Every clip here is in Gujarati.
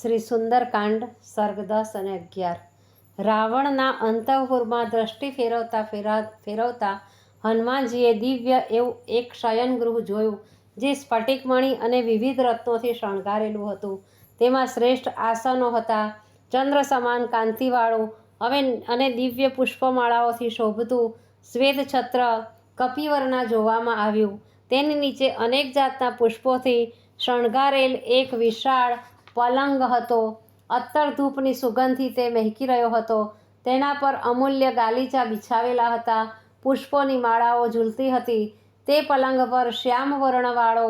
શ્રી સુંદરકાંડ સર્ગ દસ અને અગિયાર. રાવણના અંતઃપુરમાં દ્રષ્ટિ ફેરવતા ફેરા, ફેરવતા હનુમાનજીએ દિવ્ય એવું એક શયનગૃહ જોયું, જે સ્ફટિકમણી અને વિવિધ રત્નોથી શણગારેલું હતું. તેમાં શ્રેષ્ઠ આસનો હતા, ચંદ્ર સમાન કાંતિવાળું, હવે અને દિવ્ય પુષ્પમાળાઓથી શોભતું શ્વેત છત્ર કપિવરના જોવામાં આવ્યું. તેની નીચે અનેક જાતના પુષ્પોથી શણગારેલ એક વિશાળ પલંગ હતો. અત્તર ધૂપની સુગંધથી તે મહેકી રહ્યો હતો. તેના પર અમૂલ્ય ગાલીચા બિછાવેલા હતા. પુષ્પોની માળાઓ ઝૂલતી હતી. તે પલંગ પર શ્યામ વર્ણવાળો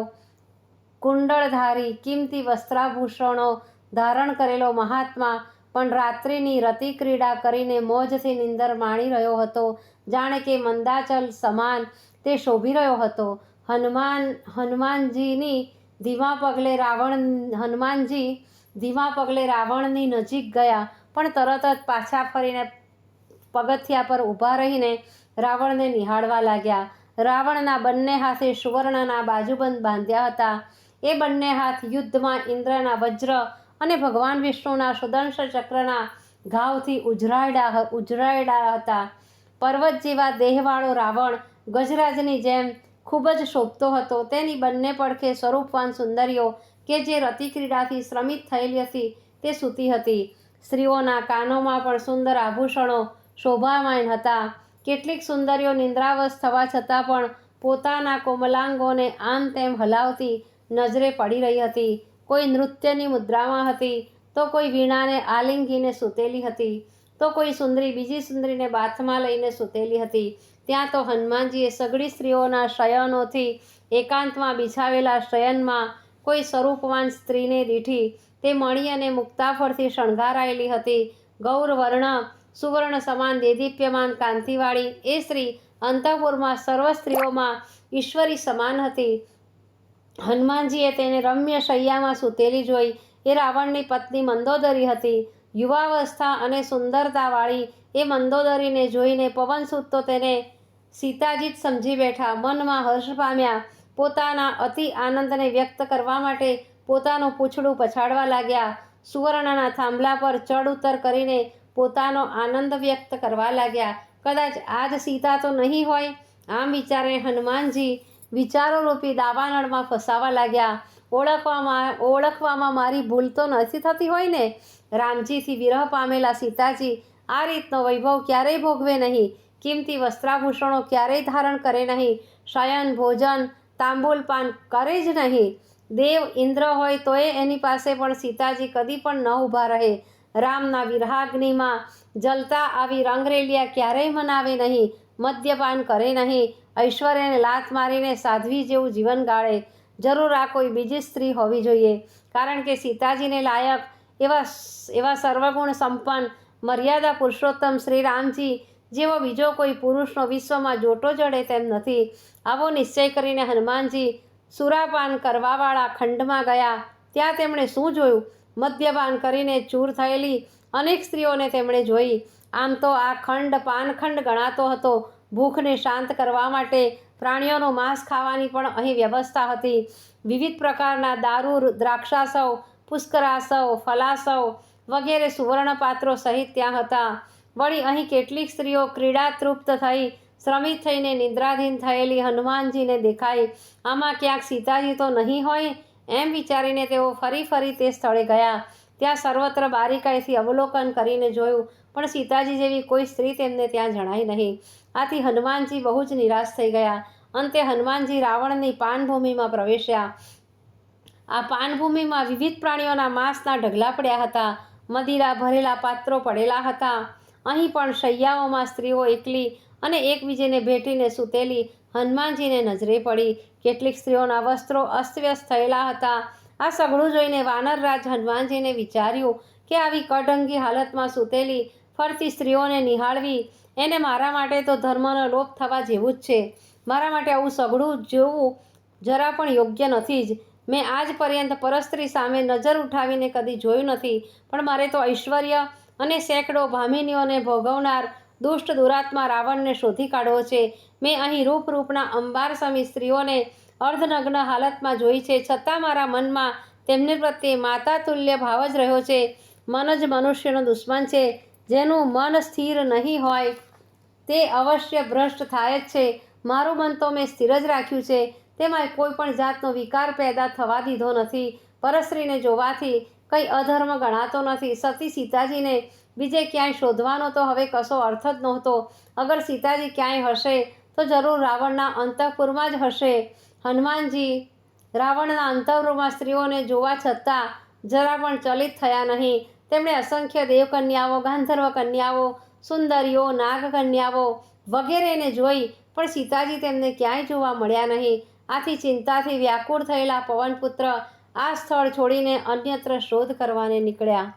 કુંડળધારી કિંમતી વસ્ત્રાભૂષણો ધારણ કરેલો મહાત્મા પણ રાત્રિની રતિ ક્રીડા કરીને મોજથી નિંદર માણી રહ્યો હતો. જાણે કે મંદાચલ સમાન તે શોભી રહ્યો હતો. હનુમાન, હનુમાનજીની ધીમા પગલે રાવણ, હનુમાનજી ધીમા પગલે રાવણની નજીક ગયા, પણ તરત જ પાછા ફરીને પગથિયા પર ઊભા રહીને રાવણને નિહાળવા લાગ્યા. રાવણના બંને હાથે સુવર્ણના બાજુબંધ બાંધ્યા હતા. એ બંને હાથ યુદ્ધમાં ઇન્દ્રના વજ્ર અને ભગવાન વિષ્ણુના સુદંશ ચક્રના ઘાવથી ઉજરાયડા ઉજરાયડા હતા. પર્વત જેવા દેહવાળો રાવણ ગજરાજની જેમ ખૂબ જ શોભતો હતો. તેની બંને પડખે સ્વરૂપવાન સુંદરીઓ કે જે રતિક્રીડાથી શ્રમિત થયેલી હતી, તે સૂતી હતી. સ્ત્રીઓના કાનોમાં પણ સુંદર આભૂષણો શોભામાન હતા. કેટલીક સુંદરીઓ નિંદ્રાવશ થવા છતાં પણ પોતાના કોમલાંગોને આમ તેમ હલાવતી નજરે પડી રહી હતી. કોઈ નૃત્યની મુદ્રામાં હતી, તો કોઈ વીણાને આલિંગીને સૂતેલી હતી, તો કોઈ સુંદરી બીજી સુંદરીને બાથમાં લઈને સૂતેલી હતી. ત્યાં તો હનુમાનજીએ સગડી સ્ત્રીઓના શયનોથી એકાંતમાં બિછાવેલા શયનમાં કોઈ સ્વરૂપવાન સ્ત્રીને દીઠી તે મણી અને મુક્તાફળથી શણગારાયેલી હતી. ગૌરવર્ણ, સુવર્ણ સમાન દેદીપ્યમાન કાંતિવાળી એ સ્ત્રી અંતઃપુરમાં સર્વ સ્ત્રીઓમાં ઈશ્વરી સમાન હતી. હનુમાનજીએ તેને રમ્ય શૈયામાં સૂતેલી જોઈ એ રાવણની પત્ની મંદોદરી હતી. યુવાવસ્થા અને સુંદરતાવાળી એ મંદોદરીને જોઈને પવનસૂત તો તેને સીતાજી જ સમજી બેઠા. મનમાં હર્ષ પામ્યા. પોતાના અતિ આનંદને વ્યક્ત કરવા માટે પોતાનું પૂંછડું પછાડવા લાગ્યા. સુવર્ણના થાંભલા પર ચડ ઉતર કરીને પોતાનો આનંદ વ્યક્ત કરવા લાગ્યા. કદાચ આજ સીતા તો નહીં હોય? આમ વિચારે હનુમાનજી વિચારોરૂપી દાવાનળમાં ફસાવા લાગ્યા. ઓળખવામાં ઓળખવામાં મારી ભૂલ તો નથી થતી હોય ને? રામજીથી વિરહ પામેલા સીતાજી, આ રીતનો વૈભવ ક્યારેય ભોગવે નહીં. કિંમતી વસ્ત્રાભૂષણો ક્યારેય ધારણ કરે નહીં. શયન, ભોજન તાંબુલ પાન કરે જ નહીં. દેવ ઇન્દ્ર હોય તોય એની પાસે પણ સીતાજી કદી પણ ન ઊભા રહે. રામના વિરહાગ્નિમાં જલતા આવી રંગરેલિયા ક્યારેય મનાવે નહીં. મદ્યપાન કરે નહીં. ઐશ્વર્યને લાત મારીને સાધ્વી જેવું જીવન ગાળે. જરૂર આ કોઈ બીજી સ્ત્રી હોવી જોઈએ. કારણ કે સીતાજીને લાયક એવા એવા સર્વગુણ સંપન્ન મર્યાદા પુરુષોત્તમ શ્રી રામજી જેવો બીજો કોઈ પુરુષનો વિશ્વમાં જોટો જડે તેમ નથી. આવો નિશ્ચય કરીને હનુમાનજી સુરાપાન કરવાવાળા ખંડમાં ગયા. ત્યાં તેમણે શું જોયું? મદ્યપાન કરીને ચૂર થયેલી અનેક સ્ત્રીઓને તેમણે જોઈ. આમ તો આ ખંડ પાનખંડ ગણાતો હતો. ભૂખને શાંત કરવા માટે પ્રાણીઓનું માંસ ખાવાની પણ અહીં વ્યવસ્થા હતી. વિવિધ પ્રકારના દારૂ, દ્રાક્ષાસવ, પુષ્કરાસવ, ફલાસવ વગેરે સુવર્ણપાત્રો સહિત ત્યાં હતા. વળી અહીં કેટલીક સ્ત્રીઓ ક્રીડા તૃપ્ત થઈ, શ્રમિત થઈને નિદ્રાધીન થયેલી હનુમાનજીને દેખાઈ. આમાં ક્યાંક સીતાજી તો નહીં હોય એમ વિચારીને તેઓ ફરી ફરી તે સ્થળે ગયા. ત્યાં સર્વત્ર બારીકાઈથી અવલોકન કરીને જોયું, પણ સીતાજી જેવી કોઈ સ્ત્રી તેમને ત્યાં જણાઈ નહીં. આથી હનુમાનજી બહુ જ નિરાશ થઈ ગયા. અંતે હનુમાનજી રાવણની પાનભૂમિમાં પ્રવેશ્યા. આ પાનભૂમિમાં વિવિધ પ્રાણીઓના માંસના ઢગલા પડ્યા હતા. મદિરા ભરેલા પાત્રો પડેલા હતા. અહીં પણ શૈયાઓમાં સ્ત્રીઓ એકલી અને એકબીજેને ભેટીને સૂતેલી હનુમાનજીને નજરે પડી. કેટલીક સ્ત્રીઓના વસ્ત્રો અસ્તવ્યસ્ત થયેલા હતા. આ સઘળું જોઈને વાનરરાજ હનુમાનજીને વિચાર્યું કે આવી કઢંગી હાલતમાં સૂતેલી ફરતી સ્ત્રીઓને નિહાળવી એને મારા માટે તો ધર્મનો લોપ થવા જેવું જ છે. મારા માટે આવું સઘળું જોવું જરા પણ યોગ્ય નથી જ. મેં આજ પર્યંત પરસ્ત્રી સામે નજર ઉઠાવીને કદી જોયું નથી, પણ મારે તો ઐશ્વર્ય અને સેંકડો ભામિનીઓને ભોગવનાર દુષ્ટ દુરાત્મા રાવણને શોધી કાઢવો છે. મેં અહીં રૂપરૂપના અંબાર સમી સ્ત્રીઓને અર્ધનગ્ન હાલતમાં જોઈ છે. છતાં મારા મનમાં તેમને પ્રત્યે માતા તુલ્ય ભાવ જ રહ્યો છે. મન જ મનુષ્યનો દુશ્મન છે. જેનું મન સ્થિર નહીં હોય તે અવશ્ય ભ્રષ્ટ થાય જ છે. મારું મન તો મેં સ્થિર જ રાખ્યું છે. તેમાં કોઈ પણ જાતનો વિકાર પેદા થવા દીધો નથી. પરસ્ત્રીને જોવાથી કંઈ અધર્મ ગણાતો નથી. સતી સીતાજીને બીજે ક્યાંય શોધવાનો તો હવે કશો અર્થ જ નહોતો. અગર સીતાજી ક્યાંય હશે તો જરૂર રાવણના અંતઃપુરમાં જ હશે. હનુમાનજી રાવણના અંતઃપુરમાં સ્ત્રીઓને જોવા છતાં જરા પણ ચલિત થયા નહીં. તેમણે અસંખ્ય દેવકન્યાઓ ગાંધર્વ કન્યાઓ સુંદરીઓ, નાગકન્યાઓ વગેરેને જોઈ પણ સીતાજી તેમને ક્યાંય જોવા મળ્યા નહીં. આથી ચિંતાથી વ્યાકુળ થયેલા પવનપુત્ર આ સ્થળ છોડીને અન્યત્ર શોધ કરવાને નીકળ્યા.